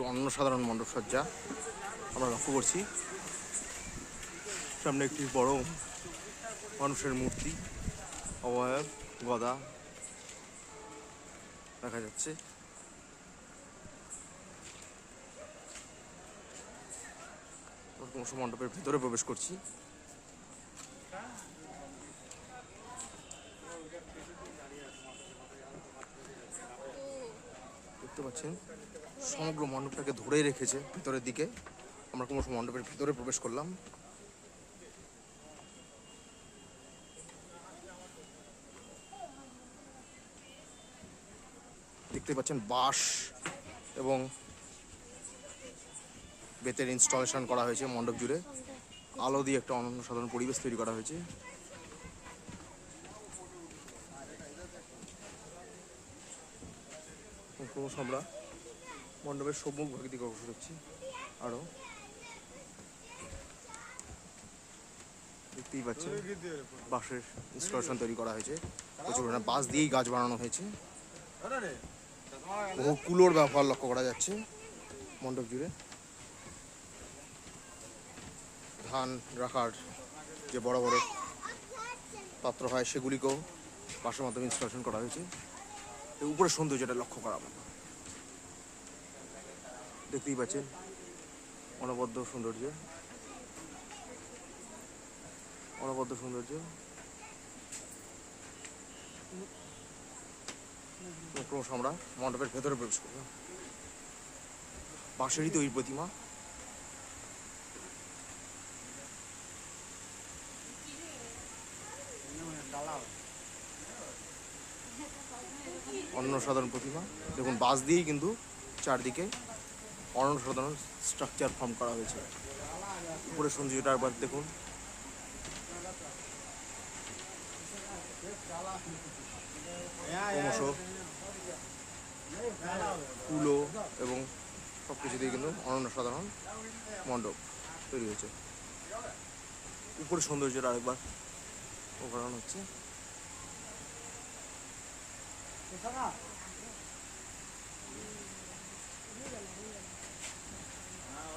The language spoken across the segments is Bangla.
একটু অন্য সাধারণ মণ্ডপ সজ্জা আমরা লক্ষ্য করছি। সামনে একটি বড় মানুষের মূর্তি, অবয়ব, গদা দেখা যাচ্ছে। মণ্ডপের ভিতরে প্রবেশ করছি। দেখতে পাচ্ছেন? সমগ্র মণ্ডপটাকে ধরে রেখেছে ভিতরের দিকে। আমরা ক্রমশ মণ্ডপের ভিতরে প্রবেশ করলাম। দেখতে পাচ্ছেন বাঁশ এবং বেতের ইনস্টলেশন করা হয়েছে মণ্ডপ জুড়ে। আলো দিয়ে একটা অনন্য সাধারণ পরিবেশ তৈরি করা হয়েছে। আমরা মণ্ডপের সম্মুখ ভাগ দিকে অগ্রসর হচ্ছি আরও দেখতেই পাচ্ছেন, বাঁশের ইনস্টলেশন তৈরি করা হয়েছে। প্রচুর পরিমাণে বাঁশ দিয়েই গাছ বানানো হয়েছে। বহু কুলোর ব্যবহার লক্ষ্য করা যাচ্ছে মণ্ডপ জুড়ে। ধান রাখার যে বড় বড় পাত্র হয় সেগুলিকেও বাঁশের মাধ্যমে ইনস্টলেশন করা হয়েছে। উপরের সৌন্দর্যটা লক্ষ্য করা দেখতেই পাচ্ছেন। অনবদ্য সৌন্দর্য। অনবদ্য সৌন্দর্য। ক্রমশ আমরা মণ্ডপের ভেতরে প্রবেশ করব। বাঁশেরই তৈরি প্রতিমা। অন্য সাধারণ প্রতিমা। দেখুন, বাঁশ দিয়েই কিন্তু চারদিকে অন্য সাধারণ স্ট্রাকচার ফর্ম করা হয়েছে। উপরে সৌন্দর্যটা একবার দেখুন। কুলো এবং সব কিছু দিয়ে কিন্তু অনন্য সাধারণ মণ্ডপ তৈরি হয়েছে। উপরে সৌন্দর্যটা আরেকবার ওভারঅন হচ্ছে।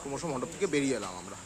ক্রমশ মণ্ডপ থেকে বেরিয়ে এলাম আমরা।